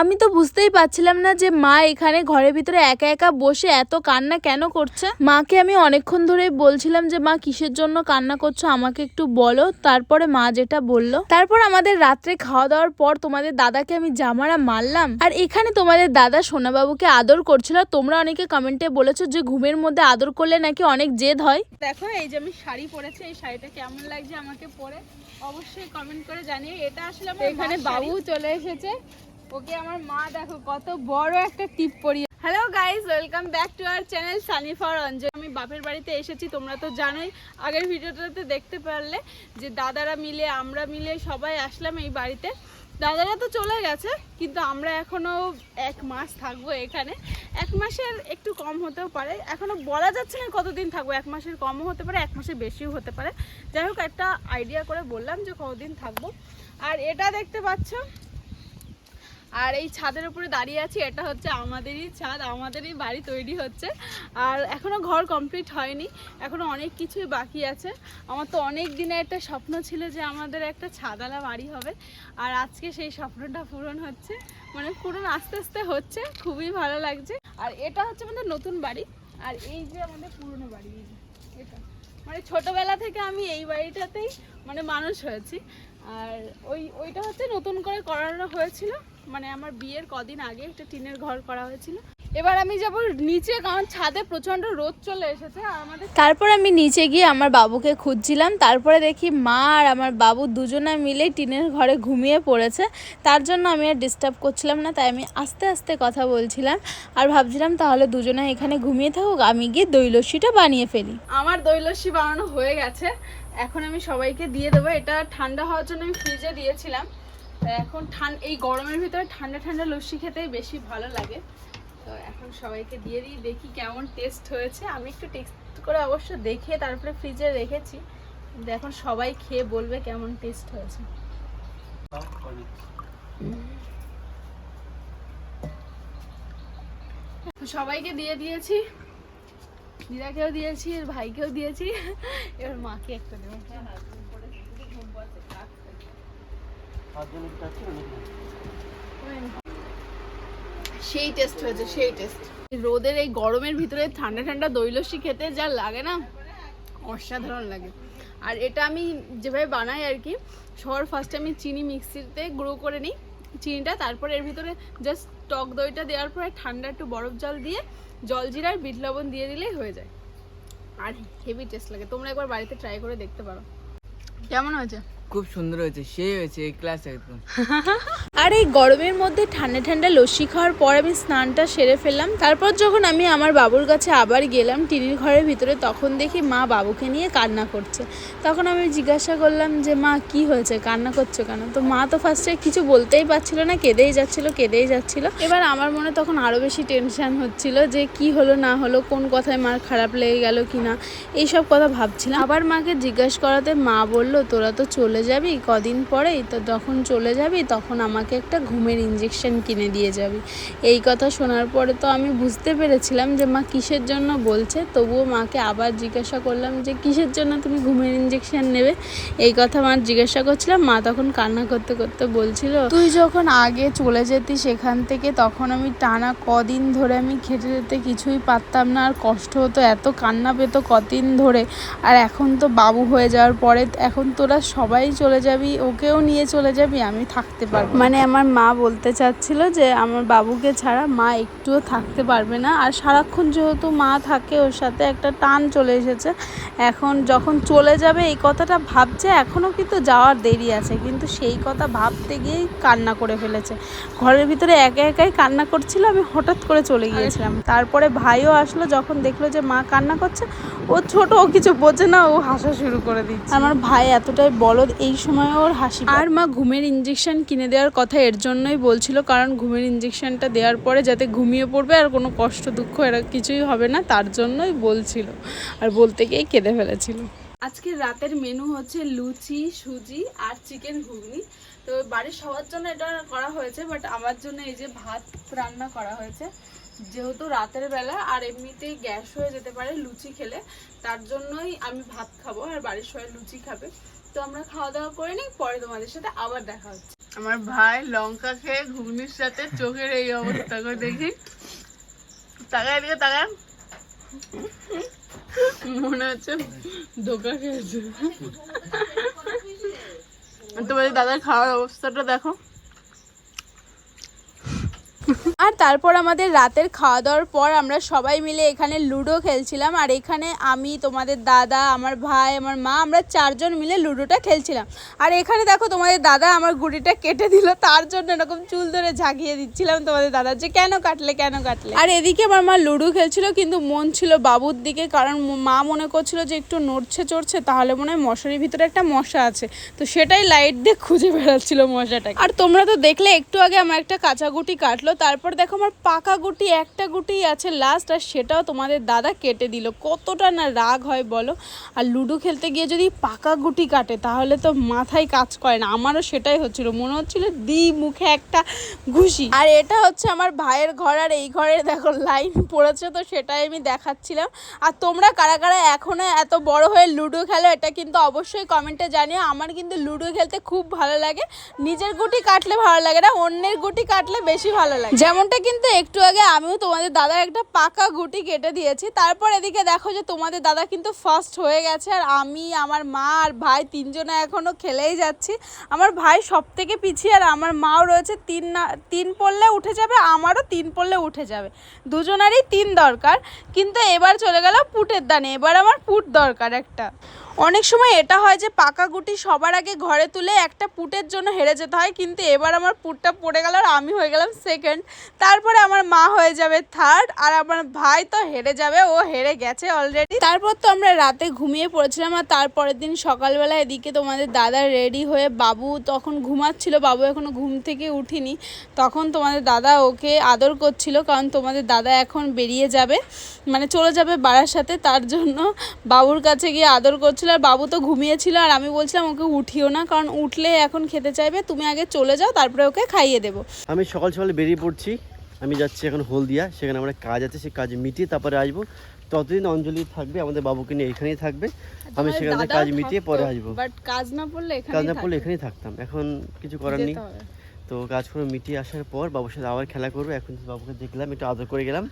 আমি তো বুঝতেই পারছিলাম না যে মা এখানে ঘরের ভিতরে একা একা বসে এত কান্না কেন করছে। মাকে আমি অনেকক্ষণ ধরেই বলছিলাম যে মা কিসের জন্য কান্না করছ? আমাকে একটু বলো। তারপরে মা যেটা বলল তারপর আমাদের রাত্রে খাওয়া দাওয়ার পর তোমাদের দাদাকে আমি জামারা মারলাম। আর এখানে তোমাদের দাদা সোনাবাবুকে আদর করছিল। তোমরা অনেকে কমেন্টে বলেছ যে ঘুমের মধ্যে আদর করলে নাকি অনেক জেদ হয়। দেখো এই যে আমি শাড়ি পরেছি এই শাড়িটা কেমন লাগছে আমাকে পরে? অবশ্যই কমেন্ট করে জানিয়ে এটা আসলে এখানে বাবু চলে এসেছে। ওকে, আমার মা দেখো কত বড় একটা টিপ পরিয়ে hello guys welcome back to our channel Sunny for Anjali আমি বাপের বাড়িতে এসেছি, তোমরা তো জানোই, আগের ভিডিওটাতে দেখতে পারলে যে দাদারা মিলে, আমরা মিলে সবাই আসলাম এই বাড়িতে। দাদারা তো চলে গেছে, কিন্তু আমরা এখনও এক মাস থাকব এখানে। এক মাসের একটু কম হতেও পারে। এখনও বলা যাচ্ছে না কতদিন থাকব, এক মাসের কমও হতে পারে, এক মাসের বেশিও হতে পারে। যাই হোক, একটা আইডিয়া করে বললাম যে কতদিন থাকব। আর এটা দেখতে পাচ্ছ আর এই ছাদের উপরে দাঁড়িয়ে আছি, এটা হচ্ছে আমাদেরই ছাদ, আমাদেরই বাড়ি তৈরি হচ্ছে। আর এখনও ঘর কমপ্লিট হয়নি, এখনও অনেক কিছুই বাকি আছে। আমার তো অনেক দিনে একটা স্বপ্ন ছিল যে আমাদের একটা ছাদালা বাড়ি হবে, আর আজকে সেই স্বপ্নটা পূরণ হচ্ছে। মানে পূরণ আস্তে আস্তে হচ্ছে, খুবই ভালো লাগছে। আর এটা হচ্ছে আমাদের নতুন বাড়ি, আর এই যে আমাদের পুরনো বাড়ি এটা। মানে ছোটবেলা থেকে আমি এই বাড়িটাতেই মানে মানুষ হয়েছি। আর ওই, ওইটা হচ্ছে নতুন করে করানো হয়েছিল। মানে আমার বিয়ের কদিন আগে একটা টিনের ঘর করা হয়েছিল। এবার আমি যাব নিচে কারণ ছাদে প্রচণ্ড রোদ চলে এসেছে আমাদের তারপর আমি নিচে গিয়ে আমার বাবুকে খুঁজছিলাম। তারপরে দেখি মা আর আমার বাবু দুজনে মিলে টিনের ঘরে ঘুমিয়ে পড়েছে। তার জন্য আমি আর ডিস্টার্ব করছিলাম না তাই আমি আস্তে আস্তে কথা বলছিলাম। আর ভাবছিলাম তাহলে দুজনে এখানে ঘুমিয়ে থাকুক আমি গিয়ে দই লস্যিটা বানিয়ে ফেলি। আমার দই লস্যি বানানো হয়ে গেছে। এখন আমি সবাইকে দিয়ে দেবো। এটা ঠান্ডা হওয়ার জন্য আমি ফ্রিজে দিয়েছিলাম। এখন ঠান্ডা এই গরমের ভিতরে ঠান্ডা ঠান্ডা লস্যি খেতেই বেশি ভালো লাগে। তো এখন সবাইকে দিয়ে দিই দেখি কেমন টেস্ট হয়েছে। আমি একটু টেস্ট করে অবশ্য দেখে তারপরে ফ্রিজে রেখেছি। কিন্তু এখন সবাই খেয়ে বলবে কেমন টেস্ট হয়েছে। সবাইকে দিয়ে দিয়েছি। দিদাকেও দিয়েছি এর ভাইকেও দিয়েছি। এবার মাকে একটা দেবো। সেই টেস্ট হয়েছে সেই টেস্ট রোদের এই গরমের ভিতরে ঠান্ডা ঠান্ডা দই লস্যি খেতে যা লাগে না অসাধারণ লাগে। আর এটা আমি যেভাবে বানাই আর কি সবার ফার্স্টে আমি চিনি মিক্সিতে গুঁড়ো করে নিই চিনিটা তারপর এর ভিতরে জাস্ট টক দইটা দেওয়ার পরে ঠান্ডা একটু বরফ জল দিয়ে জল জিরা আর বিট লবণ দিয়ে দিলেই হয়ে যায়। আর হেভি টেস্ট লাগে তোমরা একবার বাড়িতে ট্রাই করে দেখতে পারো। কেমন হয়েছে? খুব সুন্দর হয়েছে সেই হয়েছে এই ক্লাস একদম। আর এই গরমের মধ্যে ঠান্ডা ঠান্ডা লস্যি খাওয়ার পর আমি স্নানটা সেরে ফেললাম। তারপর যখন আমি আমার বাবুর কাছে আবার গেলাম, টিনির ঘরের ভিতরে, তখন দেখি মা বাবুকে নিয়ে কান্না করছে। তখন আমি জিজ্ঞাসা করলাম যে, মা, কি হয়েছে? কান্না করছ কেন? তো মা তো ফার্স্টে কিছু বলতেই পারছিল না, কেঁদেই যাচ্ছিল কেঁদেই যাচ্ছিল। এবার আমার মনে তখন আরও বেশি টেনশন হচ্ছিল যে, কি হলো, না হলো, কোন কথায় মার খারাপ লেগে গেল কি না এইসব কথা ভাবছিলাম। আবার মাকে জিজ্ঞাসা করাতে মা বলল, তোরা তো চলে যাবি কদিন পরেই? তো যখন চলে যাবি, তখন আমাকে একটা ঘুমের ইঞ্জেকশন কিনে দিয়ে যাবি। এই কথা শোনার পরে তো আমি বুঝতে পেরেছিলাম যে মা কিসের জন্য বলছে, তবুও মাকে আবার জিজ্ঞাসা করলাম যে কিসের জন্য তুমি ঘুমের ইঞ্জেকশন নেবে? এই কথা মা জিজ্ঞাসা করছিলাম মা তখন কান্না করতে করতে বলছিল, তুই যখন আগে চলে যেতি সেখান থেকে, তখন আমি টানা কদিন ধরে আমি খেতে যেতে কিছুই পারতাম না, আর কষ্ট হতো, এত কান্না পেতো কদিন ধরে। আর এখন তো বাবু হয়ে যাওয়ার পরে, এখন তোরা সবাই চলে যাবি, ওকেও নিয়ে চলে যাবি, আমি থাকতে পারব মানে আমার মা বলতে চাচ্ছিল যে আমার বাবুকে ছাড়া মা একটুও থাকতে পারবে না। আর সারাক্ষণ যেহেতু মা থাকে ওর সাথে একটা টান চলে এসেছে। এখন যখন চলে যাবে এই কথাটা ভাবছে এখনও কিন্তু যাওয়ার দেরি আছে। কিন্তু সেই কথা ভাবতে গিয়েই কান্না করে ফেলেছে। ঘরের ভিতরে একা একাই কান্না করছিল আমি হঠাৎ করে চলে গিয়েছিলাম। তারপরে ভাইও আসলো যখন দেখল যে মা কান্না করছে ও ছোট ও কিছু বোঝে না ও হাসা শুরু করে দিচ্ছে। আমার ভাই এতটাই বলদ এই সময় ওর হাসি আর মা ঘুমের ইঞ্জেকশন কিনে দেওয়ার কথা এর জন্যই বলছিল, কারণ ঘুমের ইঞ্জেকশনটা দেওয়ার পরে যাতে ঘুমিয়ে পড়বে আর কোনো কষ্ট, দুঃখ এরা কিছুই হবে না, তার জন্যই বলছিল। আর বলতে গিয়ে কেঁদে ফেলেছিল। আজকে রাতের মেনু হচ্ছে লুচি, সুজি আর চিকেন ঘুগনি। তো বাড়ির সবার জন্য এটা করা হয়েছে বাট আমার জন্য এই যে ভাত রান্না করা হয়েছে, যেহেতু রাতের বেলা আর এমনিতেই গ্যাস হয়ে যেতে পারে লুচি খেলে, তার জন্যই আমি ভাত খাব আর বাড়ির সবাই লুচি খাবে। তো আমরা খাওয়া দাওয়া করে নিই, পরে তোমাদের সাথে আবার দেখা হচ্ছে। আমার ভাই লঙ্কা খেয়ে ঘুগনির সাথে চোখের এই অবস্থা করে দেখি। তাকায় দিকে তাকায়। মনে হচ্ছে ধোকা খেয়েছে। তোমাদের দাদার খাওয়ার অবস্থাটা দেখো। আর তারপর আমাদের রাতের খাওয়া দাওয়ার পর আমরা সবাই মিলে এখানে লুডো খেলছিলাম। আর এখানে আমি তোমাদের দাদা আমার ভাই আমার মা আমরা চারজন মিলে লুডোটা খেলছিলাম। আর এখানে দেখো তোমাদের দাদা আমার গুড়িটা কেটে দিল তার জন্য এরকম চুল ধরে ঝাঁকিয়ে দিচ্ছিলাম তোমাদের দাদা যে কেন কাটলে কেন কাটলে? আর এদিকে আমার মা লুডো খেলছিল কিন্তু মন ছিল বাবুর দিকে কারণ মা মনে করছিল যে একটু নড়ছে চড়ছে তাহলে মনে হয় মশারির ভিতরে একটা মশা আছে। তো সেটাই লাইট দিয়ে খুঁজে বেড়াচ্ছিল মশাটাকে। আর তোমরা তো দেখলে একটু আগে আমার একটা কাঁচা গুটি কাটলো তারপর দেখো আমার পাকা গুটি, একটা গুটি আছে লাস্ট আর সেটাও তোমাদের দাদা কেটে দিল। কতটা না রাগ হয় বলো? আর লুডো খেলতে গিয়ে যদি পাকা গুটি কাটে, তাহলে তো মাথায় কাজ করে না। আমারও সেটাই হচ্ছিল। মনে হচ্ছিল দি মুখে একটা ঘুষি। আর এটা হচ্ছে আমার ভাইয়ের ঘর, আর এই ঘরে দেখো লাইন পড়েছে, তো সেটাই আমি দেখাচ্ছিলাম। আর তোমরা কারা কারা এখনও এত বড় হয়ে লুডো খেলো, এটা কিন্তু অবশ্যই কমেন্টে জানিও। আমার কিন্তু লুডো খেলতে খুব ভালো লাগে। নিজের গুটি কাটলে ভালো লাগে না, অন্যের গুটি কাটলে বেশি ভালো লাগে যেমনটা কিন্তু একটু আগে আমিও তোমাদের দাদার একটা পাকা গুটি কেটে দিয়েছি। তারপর এদিকে দেখো যে তোমাদের দাদা কিন্তু ফার্স্ট হয়ে গেছে আর আমি, আমার মা আর ভাই তিনজনে এখনও খেলেই যাচ্ছি। আমার ভাই সব থেকে পিছিয়ে আর আমার মাও রয়েছে তিন না, তিন পড়লে উঠে যাবে, আমারও তিন পড়লে উঠে যাবে। দুজনারই তিন দরকার। কিন্তু এবার চলে গেল পুটের দানে, এবার আমার পুট দরকার একটা। অনেক সময় এটা হয় যে পাকা গুটি সবার আগে ঘরে তুলে একটা পুটের জন্য হেরে যেতে হয়, কিন্তু এবার আমার পুটটা পড়ে গেল আর আমি হয়ে গেলাম সেকেন্ড তারপরে আমার মা হয়ে যাবে থার্ড আর আমার ভাই তো হেরে যাবে, ও হেরে গেছে অলরেডি তারপর তো আমরা রাতে ঘুমিয়ে পড়েছিলাম আর তারপরের দিন সকালবেলা এদিকে তোমাদের দাদা রেডি হয়ে বাবু তখন ঘুমাচ্ছিল, বাবু এখনও ঘুম থেকে উঠিনি। তখন তোমাদের দাদা ওকে আদর করছিল, কারণ তোমাদের দাদা এখন বেরিয়ে যাবে মানে চলে যাবে বাড়ার সাথে। তার জন্য বাবুর কাছে গিয়ে আদর করছিল আর বাবু তো ঘুমিয়েছিল আর আমি বলছিলাম ওকে উঠিও না কারণ উঠলে এখন খেতে চাইবে তুমি আগে চলে যাও তারপরে ওকে খাইয়ে দেবো। আমি সকাল সকাল বেরিয়ে পড়ছি আমি যাচ্ছি এখন হলদিয়া সেখানে আমার কাজ আছে সেই কাজ মিটিয়ে তারপরে আসব। ততদিন অঞ্জলি থাকবে আমাদের বাবুকে নিয়ে এখানেই থাকবে আমি সেখান থেকে কাজ মিটিয়ে পরে আসব। বাট কাজ না পড়লে কাজ না পড়লে এখানেই থাকতাম এখন কিছু করার নেই। তো কাজ করে মিটিয়ে আসার পর বাবুর সাথে আবার খেলা করব এখন বাবুকে দেখলাম একটু আদর করে গেলাম।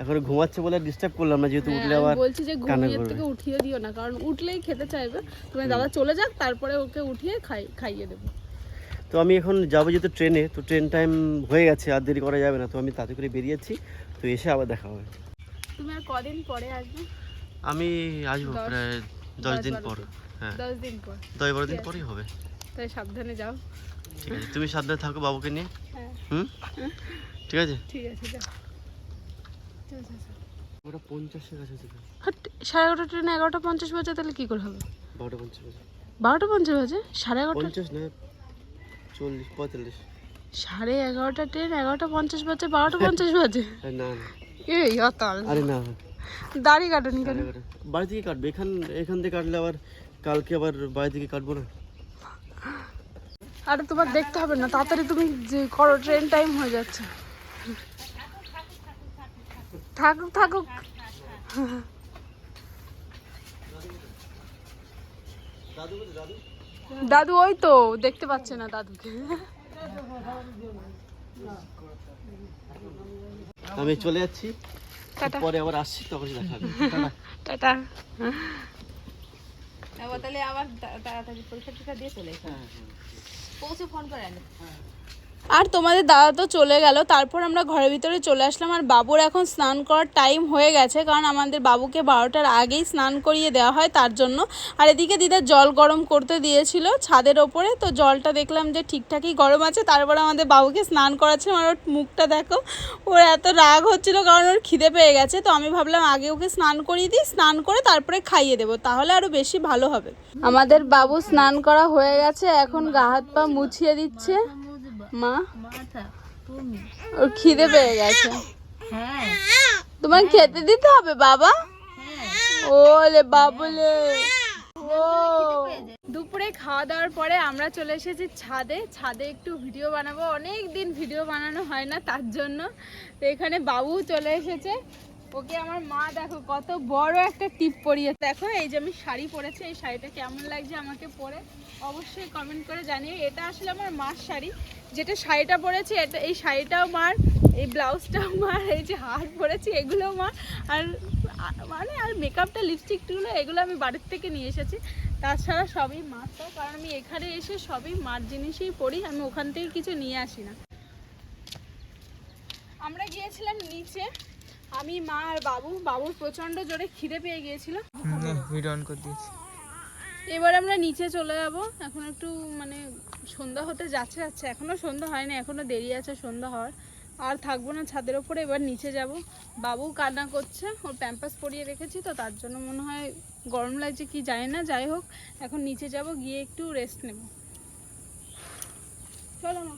এখন ঘুমাচ্ছে বলে ডিস্টার্ব করলাম না যেহেতু উঠলে আবার হ্যাঁ, বলছি যে ঘুমিয়ে থেকে উঠিয়ে দিও না কারণ উঠলেই খেতে চাইবে। তুমি দাদা চলে যাক তারপরে ওকে উঠিয়ে খাই খাইয়ে দেবো। তো আমি এখন যাব যেহেতু ট্রেনে তো ট্রেন টাইম হয়ে গেছে আর দেরি করা যাবে না তো আমি তাড়াতাড়ি করে বেরিয়েছি তো এসে আবার দেখা হবে। তুমি আর কদিন পরে আসবে? আমি আসব দশ- প্রায় দশ দিন পর হ্যাঁ। দশ দিন পর। দশ বারো দিন। পরেই হবে। তাই সাবধানে যাও। ঠিক আছে তুমি সাবধানে থাকো বাবুকে নিয়ে। হ্যাঁ। হুম। ঠিক আছে? ঠিক আছে যাও। ওটা পঞ্চাশের কাছে হাট, সাড়ে এগারোটা ট্রেনে এগারোটা পঞ্চাশ বাজে তাহলে কি করে হবে? বারোটা পঞ্চাশ বাজে। বারোটা পঞ্চাশ বাজে? সাড়ে এগারোটা? পঞ্চাশ না চল্লিশ পঁয়তাল্লিশ। সাড়ে এগারোটা ট্রেন এগারোটা পঞ্চাশ বাজে বারোটা পঞ্চাশ বাজে? না না। এই অতল। আরে না। দাড়ি কাটুনি কেন? সাড়ে বাড়ি থেকে কাটবে এখান এখান থেকে কাটলে আবার কালকে আবার বাড়ি থেকে কাটবো না। আরে তোমার দেখতে হবে না তাড়াতাড়ি তুমি যে করো ট্রেন টাইম হয়ে যাচ্ছে। থাকুক থাকুক। দাদু ওই তো দেখতে পাচ্ছে না দাদুকে। আমি চলে যাচ্ছি। টাটা। পরে আবার আসছি তখন দেখা হবে। টাটা। তাহলে আবার তাড়াতাড়ি পরীক্ষা টরীক্ষা দিয়ে চলে পৌঁছে ফোন করে আনে। আর তোমাদের দাদা তো চলে গেল, তারপর আমরা ঘরের ভিতরে চলে আসলাম। আর বাবুর এখন স্নান করার টাইম হয়ে গেছে, কারণ আমাদের বাবুকে বারোটার আগেই স্নান করিয়ে দেওয়া হয় তার জন্য। আর এদিকে দিদা জল গরম করতে দিয়েছিল ছাদের ওপরে, তো জলটা দেখলাম যে ঠিকঠাকই গরম আছে, তারপর আমাদের বাবুকে স্নান করাচ্ছে। আর ওর মুখটা দেখো, ওর এত রাগ হচ্ছিল, কারণ ওর খিদে পেয়ে গেছে। তো আমি ভাবলাম আগে ওকে স্নান করিয়ে দিই, স্নান করে তারপরে খাইয়ে দেবো, তাহলে আরও বেশি ভালো হবে। আমাদের বাবু স্নান করা হয়ে গেছে, এখন গা হাত পা মুছিয়ে দিচ্ছে। মা? খিদে পেয়ে গেছে। তোমার খেতে দিতে হবে বাবা? ওলে বাবুলে। ও। দুপুরে খাওয়া দাওয়ার পরে আমরা চলে এসেছি ছাদে। ছাদে একটু ভিডিও বানাবো। অনেক দিন ভিডিও বানানো হয় না তার জন্য। তো এখানে বাবু চলে এসেছে। ওকে আমার মা দেখো, কত বড় একটা টিপ পরিয়ে দেখো, এই যে আমি শাড়ি পরেছি, এই শাড়িটা কেমন লাগছে আমাকে পরে? অবশ্যই কমেন্ট করে জানিয়ে এটা আসলে আমার মার শাড়ি। যেটা শাড়িটা পরেছি, এটা এই শাড়িটাও মার, এই ব্লাউজটাও মার, এই যে হার পরেছি এগুলো মার। আর মানে আর মেকআপটা লিপস্টিকগুলো এগুলো আমি বাড়ির থেকে নিয়ে এসেছি। তাছাড়া সবই মার তো, কারণ আমি এখানে এসে সবই মার জিনিসই পরি, আমি ওখান থেকে কিছু নিয়ে আসি না। আমরা গিয়েছিলাম নিচে। আমি মা আর বাবু। বাবুর প্রচণ্ড জোরে খিদে পেয়ে গিয়েছিল। ভিডিও অন করে দিয়েছি। এবার আমরা নিচে চলে যাব। এখন একটু মানে সন্ধ্যা হতে যাচ্ছে যাচ্ছে। এখনও সন্ধ্যা হয়নি এখনও দেরি আছে সন্ধ্যা হওয়ার। আর থাকব না ছাদের ওপরে এবার নিচে যাব। বাবু কান্না করছে ওর প্যাম্পাস পরিয়ে রেখেছি তো তার জন্য মনে হয় গরম লাগছে কি জানি না যাই হোক। এখন নিচে যাব গিয়ে একটু রেস্ট নেব। চলো না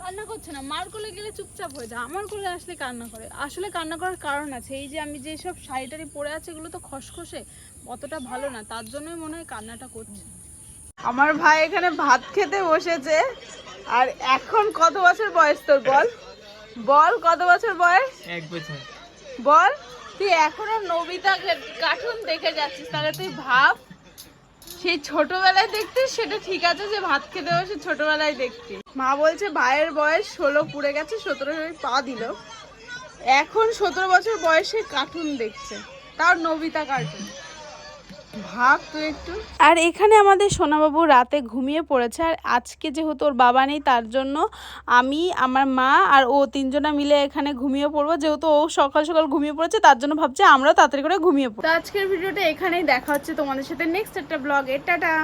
কান্না করছে না মার কোলে গেলে চুপচাপ হয়ে যায় আমার কোলে আসলে কান্না করে। আসলে কান্না করার কারণ আছে এই যে আমি যে সব শাড়ি টাড়ি পরে আছে এগুলো তো খসখসে অতটা ভালো না তার জন্যই মনে হয় কান্নাটা করছে। আমার ভাই এখানে ভাত খেতে বসেছে আর এখন কত বছর বয়স তোর বল? বল কত বছর বয়স? এক বছর। বল তুই এখনও নবিতা কার্টুন দেখে যাচ্ছিস তাহলে তুই ভাব। সেই ছোটবেলায় দেখতে সেটা ঠিক আছে যে ভাত খেতে বসে ছোটবেলায় দেখতে। মা বলছে, ভাইয়ের বয়স ষোলো, পুড়ে গেছে, সতেরো পা দিল। এখন সতেরো বছর বয়সে কার্টুন দেখছে। তার নবিতা কার্টুন ভাব তুই একটু। আর এখানে আমাদের সোনাবাবু রাতে ঘুমিয়ে পড়েছে আর আজকে যেহেতু ওর বাবা নেই তার জন্য আমি আমার মা আর ও তিনজনা মিলে এখানে ঘুমিয়ে পড়ব। যেহেতু ও সকাল সকাল ঘুমিয়ে পড়েছে তার জন্য ভাবছে আমরা তাড়াতাড়ি করে ঘুমিয়ে পড়ব। তো আজকের ভিডিওটা এখানেই দেখা হচ্ছে তোমাদের সাথে নেক্সট একটা ব্লগে টাটা!